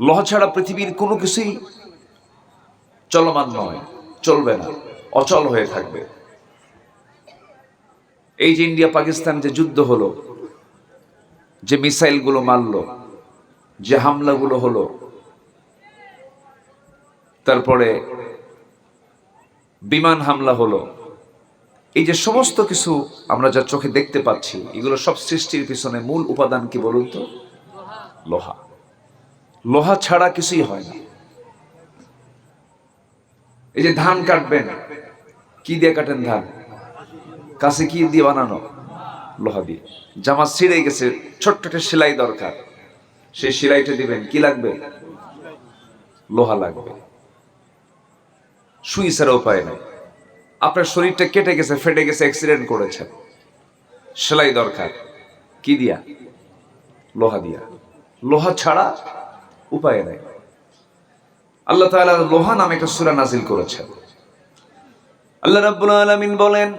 লোহা ছাড়া পৃথিবীর কোনো কিছুই চলমান নয়, চলবে না, অচল হয়ে থাকবে। এই যে ইন্ডিয়া পাকিস্তান যে যুদ্ধ হলো, যে মিসাইলগুলো মারলো, যে হামলাগুলো হলো, তারপরে বিমান হামলা হলো, এই যে সমস্ত কিছু আমরা যা চোখে দেখতে পাচ্ছি, এগুলো সব সৃষ্টির পিছনে মূল উপাদান কি বলুন তো? লোহা। লোহা ছাড়া কিছুই হয় না। এই যে ধান কাটবেন, কি দিয়ে কাটেন ধান? কাছে কি দিয়ে বানানো? লোহা দিয়ে। জামা ছিঁড়ে গেছে, ছোট্ট একটা সেলাই দরকার। সেই সেলাইটা দিবেন, কি লাগবে? লোহা লাগবে। সুই ছাড়া উপায় নেই। আপনার শরীরটা কেটে গেছে, ফেটে গেছে অ্যাক্সিডেন্ট করেছেন সেলাই দরকার। কি দিয়া? লোহা দিয়া। লোহা ছাড়া উপায় নেই আল্লাহ তাআলা লোহা নামে একটা সূরা নাজিল করেছেন আল্লাহ রাব্বুল আলামিন বলেন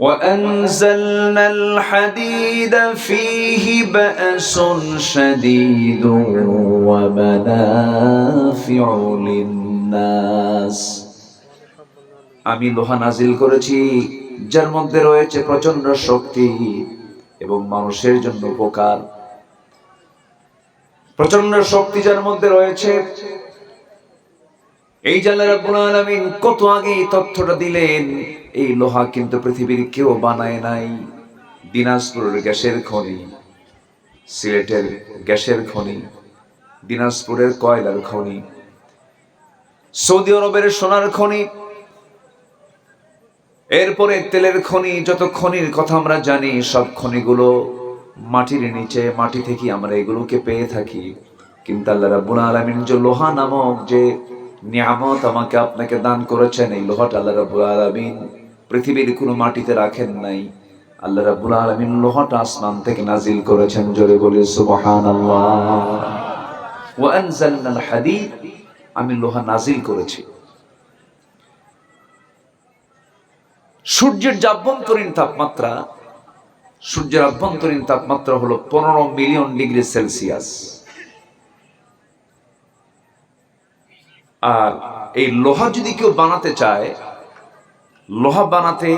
وأنزلنا الحديد فيه بأس شديد ومنافع للناس আমি লোহা নাজিল করেছি যার মধ্যে রয়েছে প্রচন্ড শক্তি এবং মানুষের জন্য উপকার প্রচণ্ড শক্তি যার মধ্যে রয়েছে। এই জাল্লা রাব্বুল আলামিন কত আগে এই তথ্যটা দিলেন, এই লোহা কিন্তু পৃথিবীর কেউ বানায় নাই। দিনাজপুরের গ্যাসের খনি, সিলেটের গ্যাসের খনি, দিনাজপুরের কয়লার খনি, সৌদি আরবের সোনার খনি, এরপরে তেলের খনি, যত খনির কথা আমরা জানি, সব খনিগুলো মাটির নিচে, মাটি থেকে আমরা এগুলোকে পেয়ে থাকি। কিন্তু আল্লাহ রাব্বুল আলামিন যে লোহা নামক যে নিয়ামত আমাকে আপনাকে দান করেছেন, এই লোহাটা আল্লাহ রাব্বুল আলামিন পৃথিবীর কোনো মাটিতে রাখেন নাই। আল্লাহ রাব্বুল আলামিন লোহাটা আসমান থেকে নাজিল করেছেন, জোরে বলে হাদিদ, আমি লোহা নাজিল করেছি। সূর্যের যে আভ্যন্তরীণ তাপমাত্রা সূর্যের আভ্যন্তরীণ তাপমাত্রা হলো পনেরো মিলিয়ন ডিগ্রি সেলসিয়াস। আর এই লোহা যদি কেউ বানাতে চায়, লোহা বানাতে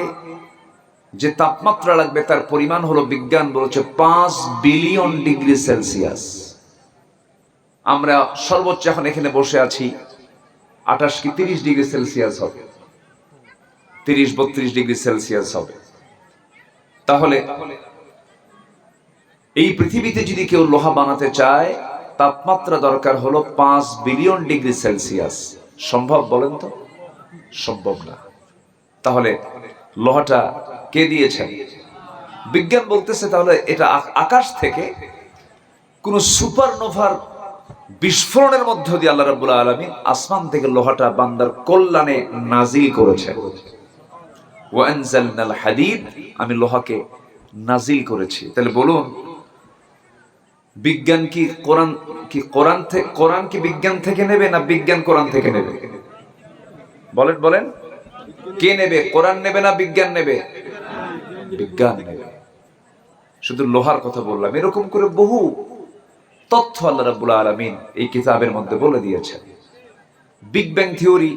যে তাপমাত্রা লাগবে তার পরিমাণ হলো বিজ্ঞান বলছে পাঁচ বিলিয়ন ডিগ্রি সেলসিয়াস। আমরা সর্বোচ্চ এখন এখানে বসে আছি, আঠাশ কি তিরিশ ডিগ্রি সেলসিয়াস হবে, তিরিশ বত্রিশ ডিগ্রি সেলসিয়াস হবে। তাহলে এই পৃথিবীতে যদি কেউ লোহা বানাতে চায়, তাপমাত্রা দরকার হলো পাঁচ বিলিয়ন ডিগ্রি সেলসিয়াস। সম্ভব বলেন তো? সম্ভব না। তাহলে লোহাটা কে দিয়েছেন? বিজ্ঞান বলতেছে তাহলে এটা আকাশ থেকে কোন সুপারনোভার বিস্ফোরণের মধ্য দিয়ে আল্লাহ রাব্বুল আলামিন আসমান থেকে লোহাটা বান্দার কল্যাণে নাজিল করেছেন। হাদিদ আমি লোহাকে নাজিল করেছি। তাহলে বলুন, বিজ্ঞান কি কোরআন কি কোরআন থেকে কোরআন কি বিজ্ঞান থেকে নেবে না বিজ্ঞান কোরআন থেকে নেবে? বলেন বলেন। কে নেবে? কোরআন নেবে না বিজ্ঞান নেবে? বিজ্ঞান নেবে। শুধু লোহার কথা বললাম, এরকম করে বহু তথ্য আল্লাহ রাব্বুল আলামিন এই কিতাবের মধ্যে বলে দিয়েছেন। বিগ ব্যাং থিওরি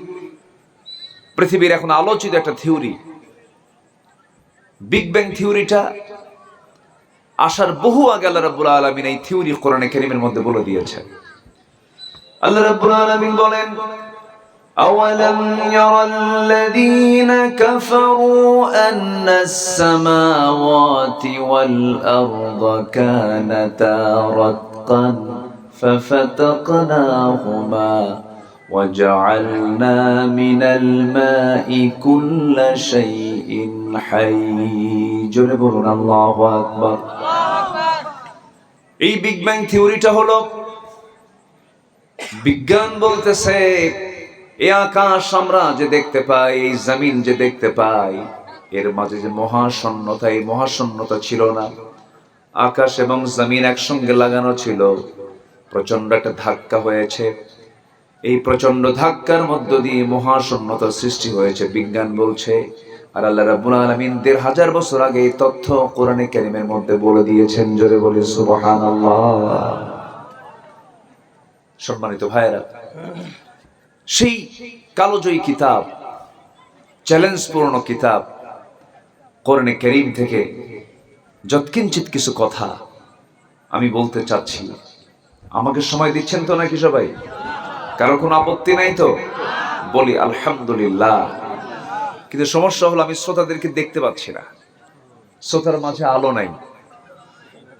পৃথিবীর এখন আলোচিত একটা থিওরি বিগ ব্যাং থিওরিটা আসার বহু আগে আল্লাহ রাব্বুল আলামিন এই থিওরি কোরআনে কারীমের মধ্যে বলে দিয়েছেন আল্লাহ রাব্বুল আলামিন বলেন أولم ير الذين كفروا أن السماوات والأرض كانتا رتقا ففتقناهما وجعلنا من الماء كل شيء حي جربنا الله أكبر এই বিগ ব্যাং থিওরিটা হলো বিজ্ঞান বলতেছে এই আকাশ আমরা যে দেখতে পাই এই জমিন যে দেখতে পাই এর মাঝে যে মহাশূন্যতা এই মহাশূন্যতা ছিল না আকাশ এবং জমিন একসঙ্গে লাগানো ছিল প্রচন্ড একটা ধাক্কা হয়েছে এই প্রচণ্ড ধাক্কার মধ্য দিয়ে মহাশূন্যতার সৃষ্টি হয়েছে। বিজ্ঞান বলছে, আর আল্লাহ রাব্বুল আলামিন দেড় হাজার বছর আগে এই তথ্য কোরআনে কারিমের মধ্যে বলে দিয়েছেন, জোরে বলি সুবহানাল্লাহ। সম্মানিত ভাইয়েরা, সেই কালোজয়ী কিতাব চ্যালেঞ্জ পূর্ণ কিতাব কোরআনে করিম থেকে যৎকিঞ্চিত কিছু কথা আমি বলতে চাচ্ছি। আমাকে সময় দিচ্ছেন তো নাকি সবাই? কারও কোনো আপত্তি নাই তো? বলি, আলহামদুলিল্লাহ। কিন্তু সমস্যা হলো, আমি শ্রোতাদেরকে দেখতে পাচ্ছি না। শ্রোতার মাঝে আলো নাই।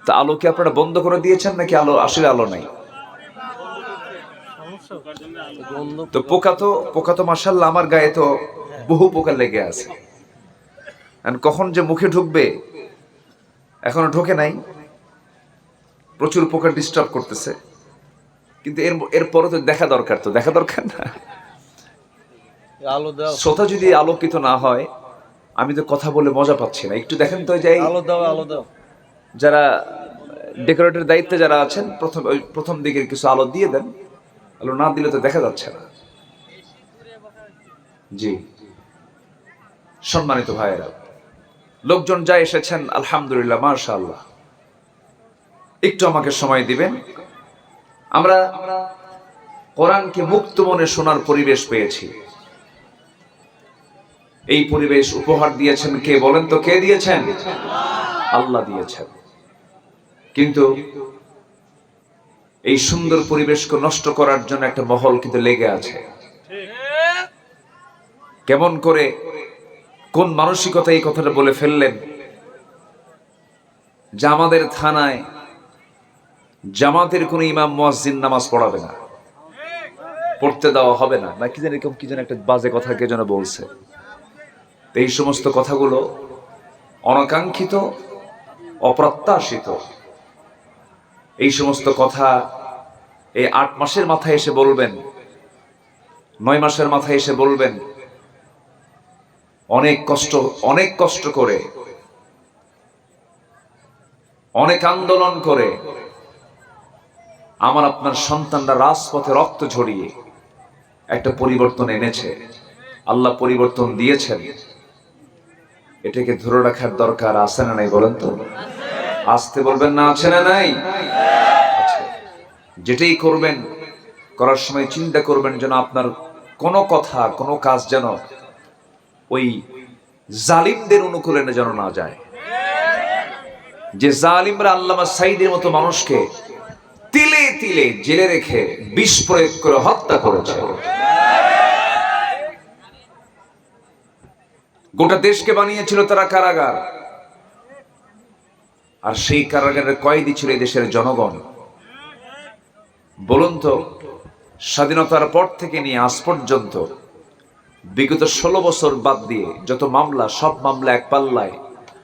তা আলো কি আপনারা বন্ধ করে দিয়েছেন নাকি আলো, আসলে আলো নাই? তো পোকা তো পোকা তো মাসাল্লাহ আমার গায়ে তো বহু পোকা লেগে আছে। কখন যে মুখে ঢুকবে, এখনও ঢোকে নাই। প্রচুর পোকা ডিস্টার্ব করতেছে। কিন্তু এর এরপরে তো দেখা দরকার তো দেখা দরকার না। আলো শ্রোতা যদি আলোকিত না হয় আমি তো কথা বলে মজা পাচ্ছি না। একটু দেখেন তো যে আলো দাও আলো দাও। যারা ডেকোরেটের দায়িত্বে যারা আছেন প্রথম ওই প্রথম দিকের কিছু আলো দিয়ে দেন। আলো না দিলে তো দেখা যাচ্ছে না। জি। সম্মানিত ভাইয়েরা লোকজন যা এসেছেন আলহামদুলিল্লাহ মাশাআল্লাহ। একটু আমাকে সময় দিবেন। আমরা কোরআনকে মুক্ত মনে শোনার পরিবেশ পেয়েছি। এই পরিবেশ উপহার দিয়েছেন কে বলেন তো কে দিয়েছেন? আল্লাহ দিয়েছেন। কিন্তু এই সুন্দর পরিবেশকে নষ্ট করার জন্য একটা মহল কিন্তু লেগে আছে। কেমন করে কোন মানসিকতা এই কথাটা বলে ফেললেন? যে আমাদের থানায় জামাতের কোন ইমাম মসজিদ নামাজ পড়াবে না। পড়তে দেওয়া হবে না, কি যেন এরকম, কি যেন একটা বাজে কথা কে যেন বলছে। এই সমস্ত কথাগুলো অনাকাঙ্ক্ষিত, অপ্রত্যাশিত। এই সমস্ত কথা এই আট মাসের মাথায় এসে বলবেন, নয় মাসের মাথায় এসে বলবেন, অনেক কষ্ট অনেক কষ্ট করে, অনেক আন্দোলন করে আমার আপনার সন্তানরা রাজপথে রক্ত ঝরিয়ে একটা পরিবর্তন এনেছে। আল্লাহ পরিবর্তন দিয়েছেন। এটাকে ধরে রাখার দরকার আছে না নাই বলেন তো? আসতে বলবেন না, আছে না নাই? যেটাই করবেন, করার সময় চিন্তা করবেন যেন আপনার কোনো কথা, কোনো কাজ যেন ওই জালিমদের অনুকূলে যেন না যায়। যে জালিমরা আল্লামা সাইদের মতো মানুষকে তিলে তিলে জেলে রেখে বিষ প্রয়োগ করে হত্যা করেছে। গোটা দেশকে বানিয়েছিল তারা কারাগার। আর সেই কারাগারের কয়েদি ছিল দেশের জনগণ। বলুন তো, স্বাধীনতার পর থেকে নিয়ে আজ পর্যন্ত বিগত ষোলো বছর বাদ দিয়ে যত মামলা, সব মামলা এক পাল্লায়।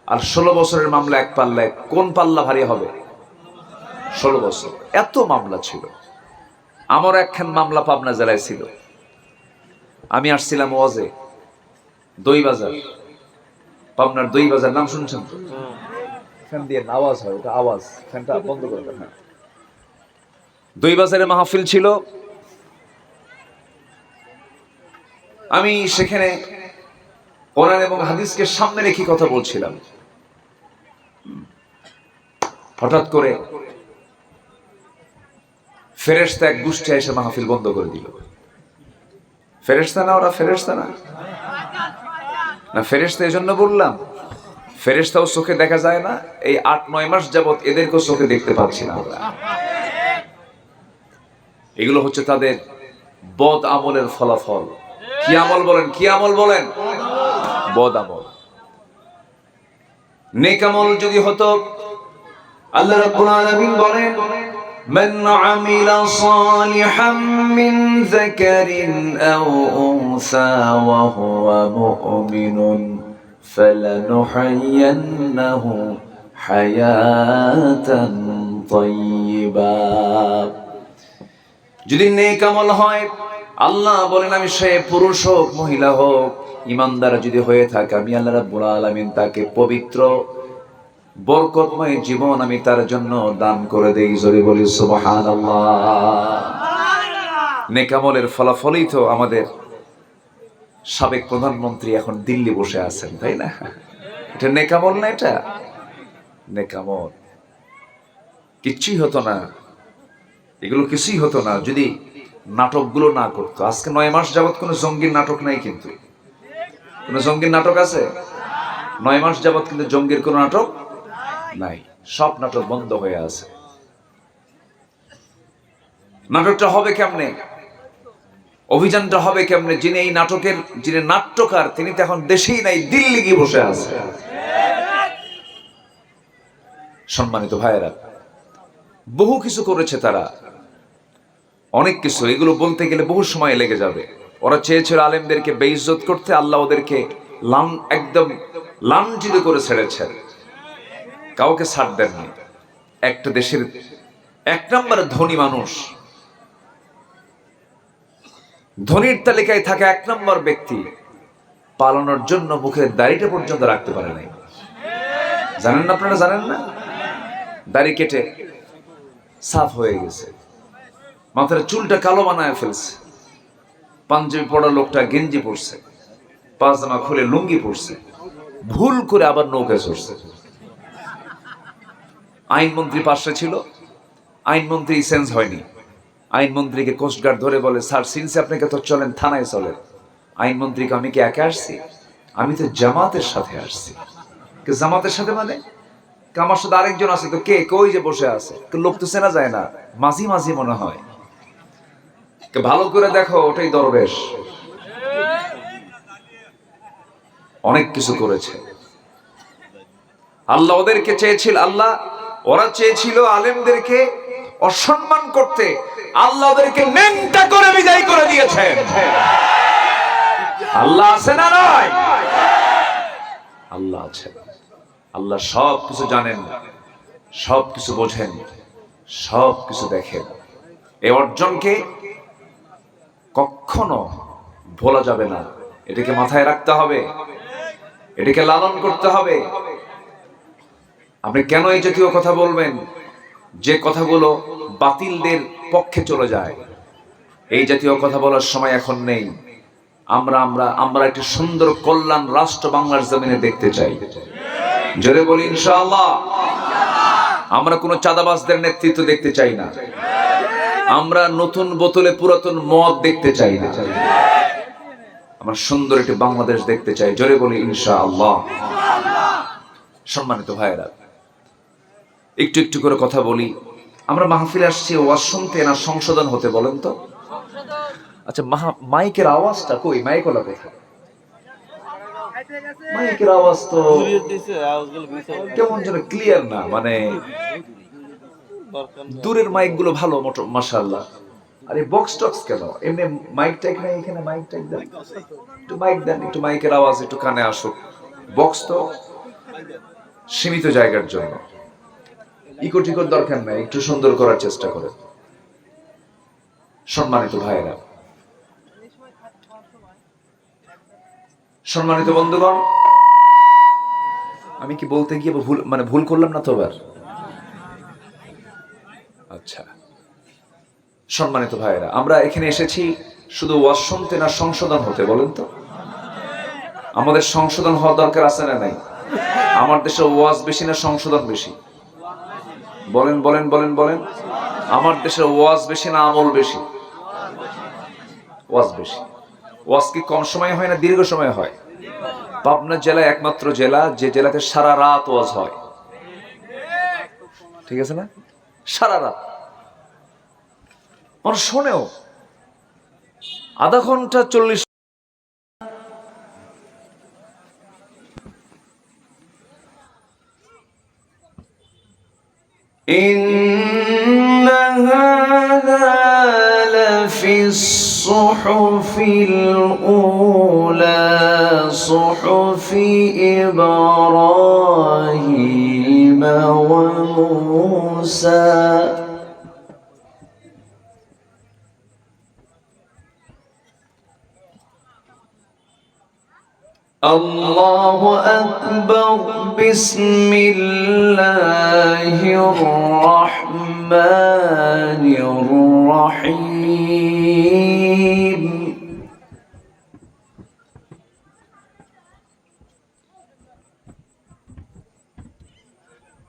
আর ষোলো বছরের মামলা এক পাল্লায় কোন পাল্লা ভারী হবে? ষোলো বছর। এত মামলা ছিল। আমার একখান মামলা পাবনা জেলায় ছিল। আমি আসছিলাম ওয়াজে দই বাজার পাবনার দই বাজার নাম শুনছেন তো? ফ্যান দিয়ে আওয়াজ হয় ওটা আওয়াজ। ফ্যানটা বন্ধ করে দেন, হ্যাঁ। দই বাজারে মাহফিল ছিল। আমি সেখানে কোরআন এবং হাদিসকে সামনে রেখে কথা বলছিলাম। হঠাৎ করে ফেরেশতা এক গোষ্ঠী এসে মাহফিল বন্ধ করে দিল। ফেরেশতা না, ওরা ফেরেশতা না? না, ফেরেশতা এই জন্য বললাম, ফেরেশতাও চোখে দেখা যায় না, এই আট, নয় মাস যাবত এদেরকেও চোখে দেখতে পাচ্ছি না আমরা। এগুলো হচ্ছে তাদের বদ আমলের ফলাফল। কি আমল বলেন, কি আমল বলেন? বদ আমল। নেক আমল যদি হতো, আল্লাহ রাব্বুল আলামিন বলেন من عمل صالحا من ذكر أو أنثى وهو مؤمن فلنحيينه حياة طيبة যদি নেক আমল হয় আল্লাহ বলেন আমি সে পুরুষ হোক মহিলা হোক ইমানদার যদি হয়ে থাকে আমি আল্লাহ রাব্বুল আলামিন তাকে পবিত্র বরকতময় জীবন আমি তার জন্য দান করে দেই জোরে বলি সুবহানাল্লাহ। নেক আমলের ফলাফলই তো আমাদের সাবেক প্রধানমন্ত্রী এখন দিল্লি বসে আছেন তাই না? এটা নেকামল না এটা? নেকামল। কিচ্ছুই হতো না। এগুলো কিছুই হতো না যদি নাটকগুলো না করতো। আজকে নয় মাস যাবৎ কোনো জঙ্গির নাটক নাই কিন্তু। কোনো জঙ্গির নাটক আছে? নয় মাস যাবৎ কিন্তু জঙ্গির কোনো নাটক নাই। সব নাটক বন্ধ হয়ে আছে। নাটকটা হবে কেমনে? অভিযানটা হবে কেমনে? যিনি এই নাটকের, যিনি নাট্যকার, তিনি তো এখন দেশেই নাই দিল্লি গিয়ে বসে আছে। সম্মানিত ভাইয়েরা, বহু কিছু করেছে তারা। অনেক কিছু, এগুলো বলতে গেলে বহু সময় লেগে যাবে। ওরা চেয়েছিল আলেমদেরকে বেইজ্জত করতে, আল্লাহ ওদেরকে লান, একদম লাঞ্ছিত করে ছেড়েছেন। কাউকে ছাড় দেননি। একটা দেশের এক নম্বরে ধনী মানুষ। ধনীর তালিকায় থাকা এক নম্বর ব্যক্তি পালানোর জন্য মুখের দাড়িটা পর্যন্ত রাখতে পারে নাই। জানেন না আপনারা জানেন না? দাড়ি কেটে সাফ হয়ে গেছে। মাথার চুলটা কালো বানায় ফেলছে। পাঞ্জাবি পড়া লোকটা গেঞ্জি পরছে। পাজামা খুলে লুঙ্গি পরছে। ভুল করে আবার নৌকায় চড়ছে। আইনমন্ত্রী পাশে ছিল। আইনমন্ত্রী সেন্স হয়নি। আইনমন্ত্রীকে কোস্টগার্ড ধরে বলে, স্যার সিন্সে আপনাকে তো চলেন, থানায় চলেন। আইনমন্ত্রীকে আমি কি একা আসছি? আমি তো জামাতের সাথে আসছি। জামাতের সাথে মানে? আমার সাথে আরেকজন আছে, তো কে? কই যে বসে আছে? লোক তো চেনা যায় না। মাঝি মাঝি মনে হয়। ভালো করে দেখো, ওটাই দরবেশ। অনেক কিছু করেছে। আল্লাহ ওদেরকে চেয়েছিল, আল্লাহ ওরা চেয়েছিল আলেমদেরকে অসম্মান করতে। আল্লাহ ওদেরকে নেংটা করে বিদায় করে দিয়েছেন। আল্লাহ আছে না নয় আল্লাহ আছে আল্লাহ সব কিছু জানেন, সব কিছু বোঝেন, সব কিছু দেখেন। এই অর্জনকে কখনো ভোলা যাবে না। এটাকে মাথায় রাখতে হবে। এটাকে লালন করতে হবে। আপনি কেন এই জাতীয় কথা বলবেন? যে কথাগুলো বাতিলদের পক্ষে চলে যায়। এই জাতীয় কথা বলার সময় এখন নেই। আমরা আমরা আমরা একটি সুন্দর কল্যাণ রাষ্ট্র বাংলার জমিনে দেখতে চাই। জোরে বলি, ইনশাআল্লাহ। আমরা কোনো চাঁদাবাজদের নেতৃত্ব দেখতে চাই না। আমরা নতুন বোতলে পুরাতন মদ দেখতে চাই না। আমরা সুন্দর একটি বাংলাদেশ দেখতে চাই। জোরে বলি, ইনশাআল্লাহ। সম্মানিত ভাইয়েরা একটু একটু করে কথা বলি। আমরা মাহফিলে আসছি ওয়াজ শুনতে না সংশোধন হতে বলেন তো? আচ্ছা মাহা, মাইকের আওয়াজটা কই? মাইক ওলা কোথায় মাইকের আওয়াজ তো কেমন যেন ক্লিয়ার না মানে দূরের মাইকগুলো ভালো মাশাআল্লাহ। আরে বক্স টক্স কেন? এমনি মাইক টাইক নাই এখানে, মাইক টাইক দেন। একটু মাইক দেন, একটু মাইকের আওয়াজ একটু কানে আসুক। বক্স তো সীমিত জায়গার জন্য। ইকো টিকোর দরকার নাই, একটু সুন্দর করার চেষ্টা করে। সম্মানিত ভাইয়েরা। সম্মানিত বন্ধুগণ, আমি কি বলতে গিয়ে ভুল মানে ভুল করলাম না তো এবার আচ্ছা। সম্মানিত ভাইয়েরা, আমরা এখানে এসেছি শুধু ওয়াজ শুনতে না সংশোধন হতে, বলেন তো। আমাদের সংশোধন হওয়ার দরকার আছে না নাই? আমার দেশে ওয়াজ বেশি না সংশোধন বেশি। বলেন বলেন বলেন বলেন। আমার দেশে ওয়াজ বেশি না আমল বেশি? ওয়াজ বেশি। ওয়াজ কি কম সময় হয় না দীর্ঘ সময় হয়? পাবনা জেলা একমাত্র জেলা, যে জেলাতে সারা রাত ওয়াজ হয়। ঠিক আছে না? সারা রাত। মানুষ শোনেও। আধা ঘণ্টা চল্লিশ إن هذا لفي الصحف الأولى صحف إبراهيم وموسى. الله أكبر. بسم الله الرحمن الرحيم.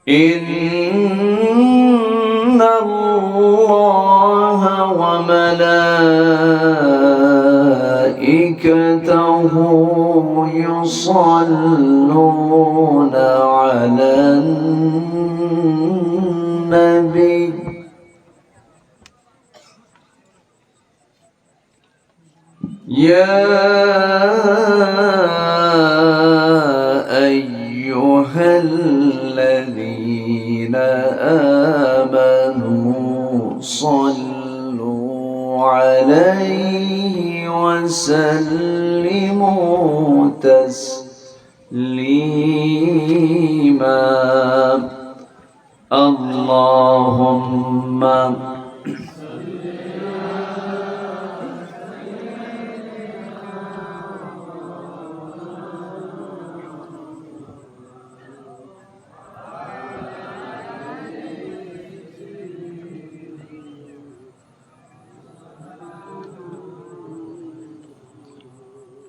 إن الله وملائكته يصلون على النبي. يا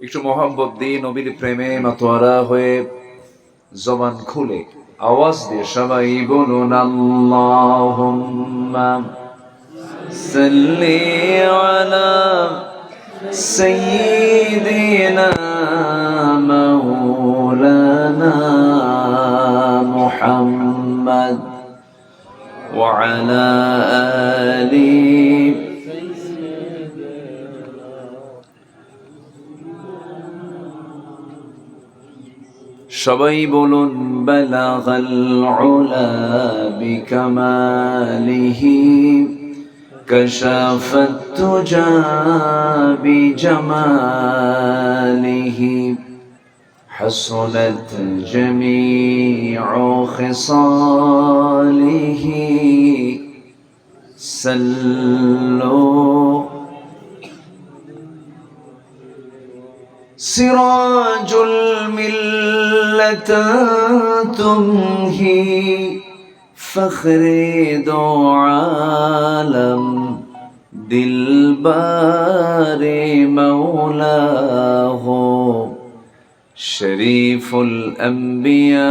একটু মোহাম্মত দিয়ে নবীর প্রেমে মাতোয়ারা হয়ে জবান খুলে আওয়াজ দিয়ে সবাই বলুন আল্লাহুম্মা صلي على سيدنا مولانا محمد وعلى آله সবাই বলুন বালাগাল উলা বিকামালিহি كشف التجى بجماله حسنت جميع خصاله سلوا سراج الملة تمهي فخر دو عالم دلبار مولاه. شريف الأنبياء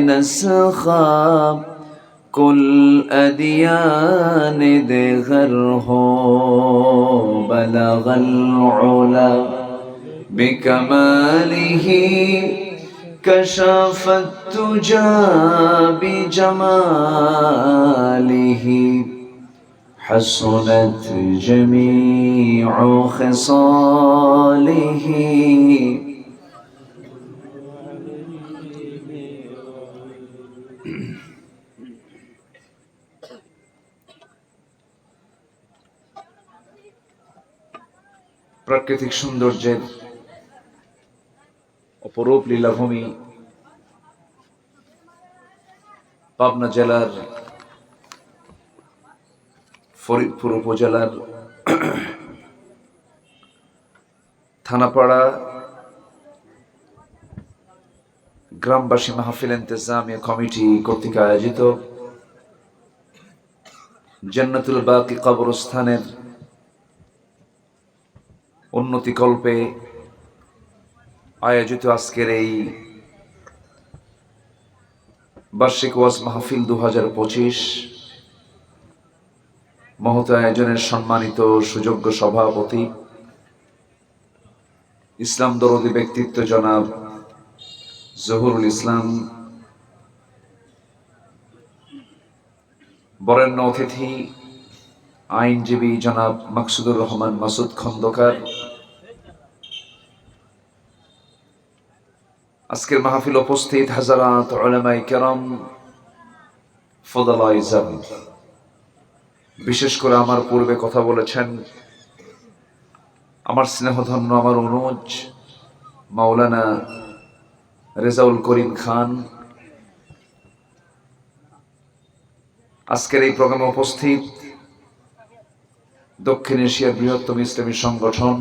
نسخا كل أديان دغره بلغ العلا. بكماله كشف التجى بجماله حسنت جميع خصاله প্রাকৃতিক সৌন্দর্যের অপরূপ লীলাভূমি পাবনা জেলার ফরিদপুর উপজেলার থানাপাড়া গ্রামবাসী মাহফিল ইন্তেজামিয়া কমিটি কর্তৃক আয়োজিত জান্নাতুল বাকি কবরস্থানের উন্নতিকল্পে আয়োজিত আজকের এই বার্ষিক ওয়াজ মাহফিল দু হাজার পঁচিশ মহত আয়োজনের সম্মানিত সুযোগ্য সভাপতি, ইসলাম দরদি ব্যক্তিত্ব জনাব জহুরুল ইসলাম, বরেণ্য অতিথি, আইনজীবী জনাব মাকসুদুর রহমান মাসুদ খন্দকার আজকের মাহফিল উপস্থিত হাজারাত ওলামাই কেরাম ফদলা ইজাম বিশেষ করে আমার পূর্বে কথা বলেছেন আমার স্নেহধন্য, আমার অনুজ মাওলানা রেজাউল করিম খান। আজকের এই প্রোগ্রামে উপস্থিত দক্ষিণ এশিয়ার বৃহত্তম ইসলামী সংগঠন,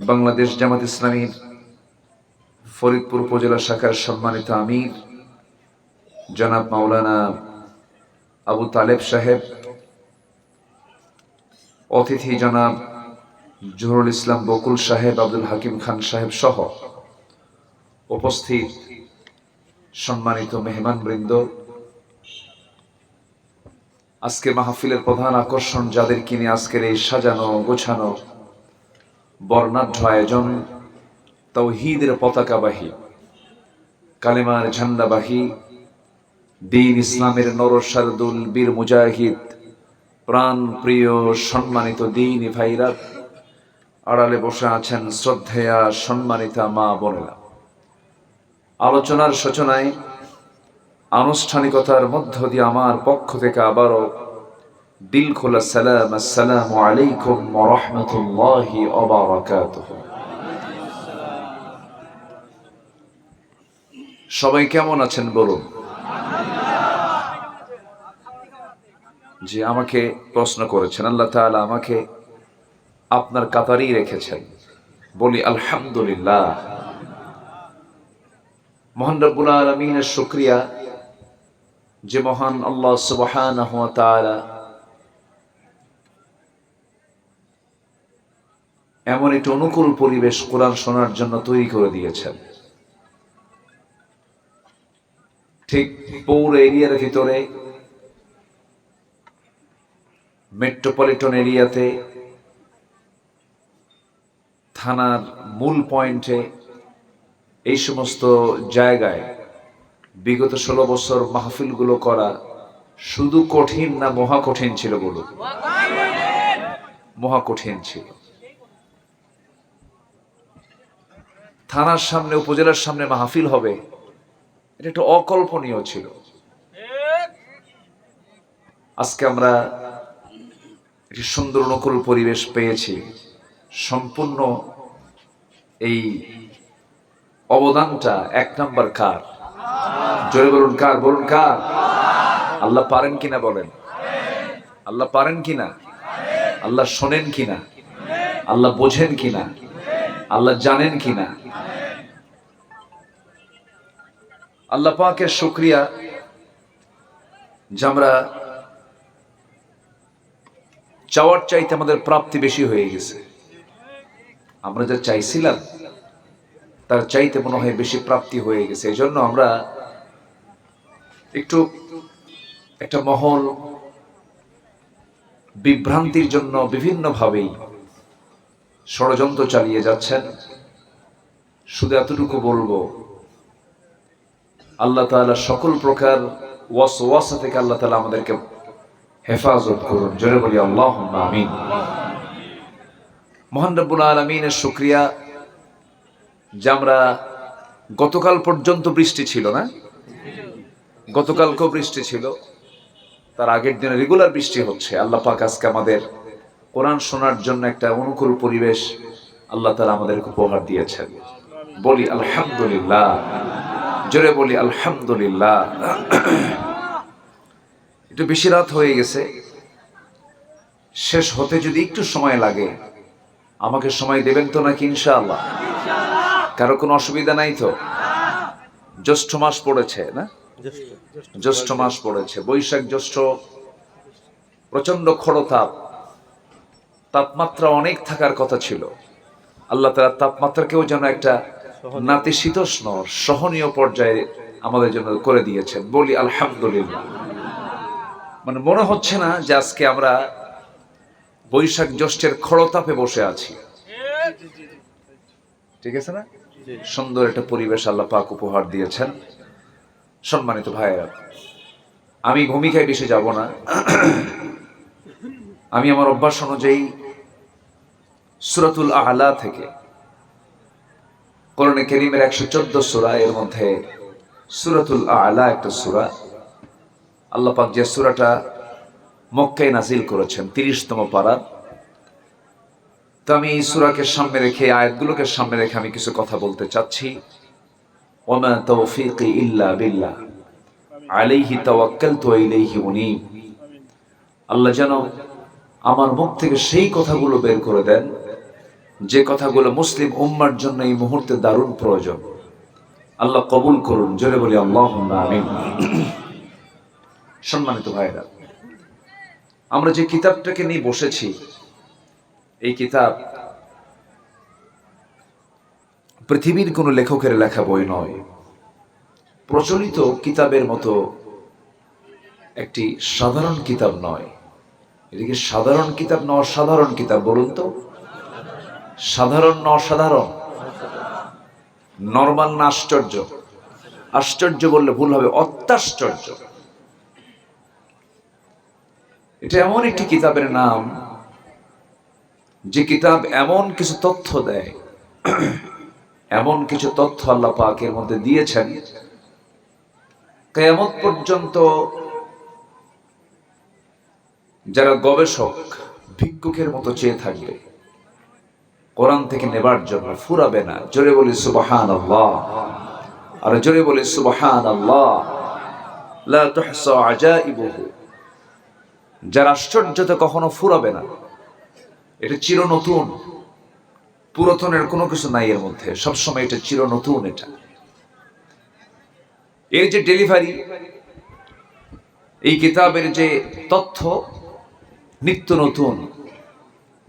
বাংলাদেশ জামাত ইসলামীর ফরিদপুর উপজেলা শাখার সম্মানিত আমির, জনাব মাওলানা আবু তালেব সাহেব, অতিথি জনাব জহুরুল ইসলাম বকুল সাহেব, আব্দুল হাকিম খান সাহেব সহ উপস্থিত সম্মানিত মেহমান বৃন্দ আজকে মাহফিলের প্রধান আকর্ষণ যাদের কিনে আজকের এই সাজানো, গোছানো, বর্ণাঢ্য আয়োজন তৌহিদের পতাকাবাহী কালেমার ঝান্ডাবাহী দিন ইসলামের নরসারদুল বীর মুজাহিদ প্রাণ প্রিয় সম্মানিত দিন ভাইরা আড়ালে বসে আছেন শ্রদ্ধেয়া সম্মানিতা মা বোনেরা। আলোচনার সূচনায় আনুষ্ঠানিকতার মধ্য দিয়ে আমার পক্ষ থেকে আবারও দিল খোলা সালাম, আসসালামু আলাইকুম রহমতুল্লাহি অবরাকাতুহু সবাই কেমন আছেন বলুন? যে আমাকে প্রশ্ন করেছেন। আল্লাহ তাআলা আমাকে আপনার কাতারেই রেখেছেন। বলি, আলহামদুলিল্লাহ। মহান রব্বুল আলমিনের শুক্রিয়া যে মহান আল্লাহ সুবহানাহু ওয়া এমন একটি অনুকূল পরিবেশ কোরআন শোনার জন্য তৈরি করে দিয়েছেন। ঠিক পৌর এরিয়ার ভিতরে মেট্রোপলিটন এরিয়াতে, থানার মূল পয়েন্টে এই সমস্ত জায়গায় বিগত ষোলো বছর মাহফিলগুলো করা শুধু কঠিন না মহা কঠিন ছিল বলুন? মহা কঠিন ছিল। থানার সামনে, উপজেলার সামনে মাহফিল হবে। এটা একটু অকল্পনীয় ছিল। আজকে আমরা একটি সুন্দর অনুকূল পরিবেশ পেয়েছি। সম্পূর্ণ এই অবদানটা এক নাম্বার কার? জোরে বলুন কার বলুন কার? আল্লাহ পারেন কিনা বলেন? আল্লাহ পারেন কিনা? আল্লাহ শোনেন কিনা? আল্লাহ বোঝেন কিনা? আল্লাহ জানেন কিনা? আল্লাহ পাকের শুক্রিয়া যে আমরা চাওয়ার চাইতে আমাদের প্রাপ্তি বেশি হয়ে গেছে। আমরা যা চাইছিলাম, তার চাইতে মনে হয় বেশি প্রাপ্তি হয়ে গেছে। এই জন্য আমরা একটু একটা মহল বিভ্রান্তির জন্য বিভিন্নভাবেই ষড়যন্ত্র চালিয়ে যাচ্ছেন। শুধু এতটুকু বলব আল্লাহ তাআলা সকল প্রকার ওয়াস ওয়াসা থেকে আল্লাহ তাআলা আমাদেরকে হেফাজত করুন। জোরে বলি আল্লাহ আমিন। মহান রব্বুল আলমিনের শুক্রিয়া। যে আমরা গতকাল পর্যন্ত বৃষ্টি ছিল না? গতকালকেও বৃষ্টি ছিল। তার আগের দিনে রেগুলার বৃষ্টি হচ্ছে। আল্লাহ পাক আজকে আমাদের কোরআন শোনার জন্য একটা অনুকূল পরিবেশ আল্লাহ তালা আমাদেরকে উপহার দিয়েছেন। বলি, আলহামদুলিল্লাহ। জোরে বলি, আলহামদুলিল্লাহ। একটু বেশি রাত হয়ে গেছে। শেষ হতে যদি একটু সময় লাগে, আমাকে সময় দেবেন তো নাকি ইনশাআল্লাহ? কারও কোনো অসুবিধা নাই তো? জ্যৈষ্ঠ মাস পড়েছে, না? জ্যৈষ্ঠ মাস পড়েছে। বৈশাখ জ্যৈষ্ঠ প্রচণ্ড খড়তাপ তাপমাত্রা অনেক থাকার কথা ছিল। আল্লাহ তালা তাপমাত্রাকেও যেন একটা নাতিশীতোষ্ণ সহনীয় পর্যায়ে আমাদের জন্য করে দিয়েছেন। বলি, আলহামদুলিল্লাহ। মানে মনে হচ্ছে না যে আজকে আমরা বৈশাখ জ্যৈষ্ঠের খড়তাপে বসে আছি। ঠিক আছে না? সুন্দর একটা পরিবেশ আল্লাহ পাক উপহার দিয়েছেন। সম্মানিত ভাইয়েরা, আমি ভূমিকায় বেশি যাব না। আমি আমার অভ্যাস অনুযায়ী সুরাতুল আলা থেকে করণে কেরিমের একশো চোদ্দ সুরা, এর মধ্যে সুরাতুল আলা একটা সুরা। আল্লাহ পাক যে সুরাটা মক্কায় নাজিল করেছেন, তিরিশতম পারা। তো আমি এই সুরাকে সামনে রেখে আয়াতগুলোকে সামনে রেখে আমি কিছু কথা বলতে চাচ্ছি। ওমা তৌফিকি ইল্লা বিল্লাহ। আলাইহি তাওয়াক্কালতু ওয়া ইলাইহি উনীব। আল্লাহ যেন আমার মুখ থেকে সেই কথাগুলো বের করে দেন যে কথাগুলো মুসলিম উম্মার জন্য এই মুহূর্তে দারুণ প্রয়োজন। আল্লাহ কবুল করুন, জোরে বলি আল্লাহ সম্মানিত ভাইরা আমরা যে কিতাবটাকে নিয়ে বসেছি, এই কিতাব পৃথিবীর কোনো লেখকের লেখা বই নয়। প্রচলিত কিতাবের মতো একটি সাধারণ কিতাব নয়। এদিকে সাধারণ কিতাব না অসাধারণ কিতাব বলুন তো? সাধারণ না অসাধারণ? নর্মাল না আশ্চর্য? আশ্চর্য বললে ভুল হবে, অত্যাশ্চর্য। এটা এমন একটি কিতাবের নাম, যে কিতাব এমন কিছু তথ্য দেয়, এমন কিছু তথ্য আল্লাহ পাকের মধ্যে দিয়েছেন, কেয়ামত পর্যন্ত যারা গবেষক, ভিক্ষুকের মতো চেয়ে থাকবে। কোরআন থেকে নেবার জন্য ফুরাবে না। জোরে বলি সুবাহান আল্লাহ আর জোরে বলি সুবাহান আল্লাহ যার আশ্চর্যতে কখনো ফুরাবে না। এটা চির নতুন পুরাতনের কোনো কিছু নাই এর মধ্যে। সবসময় এটা চির নতুন এটা। এর যে ডেলিভারি, এই কিতাবের যে তথ্য, নিত্য নতুন।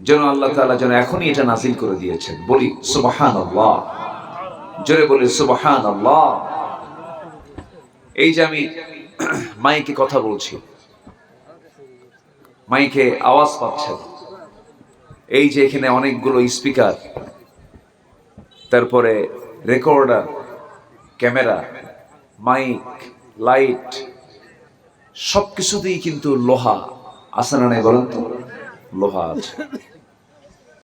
যেন আল্লাহ তাআলা যেন এখনই এটা নাজিল করে দিয়েছেন। বলি সুবহান আল্লাহ জোরে বলি সুবহান আল্লাহ এই যে আমি মাইকে কথা বলছি, মাইকে আওয়াজ পাচ্ছেন। এই যে এখানে অনেকগুলো স্পিকার, তারপরে রেকর্ডার, ক্যামেরা, মাইক, লাইট সব কিছুতেই কিন্তু লোহা আছে না নাই বলেন তো? লোহা আছে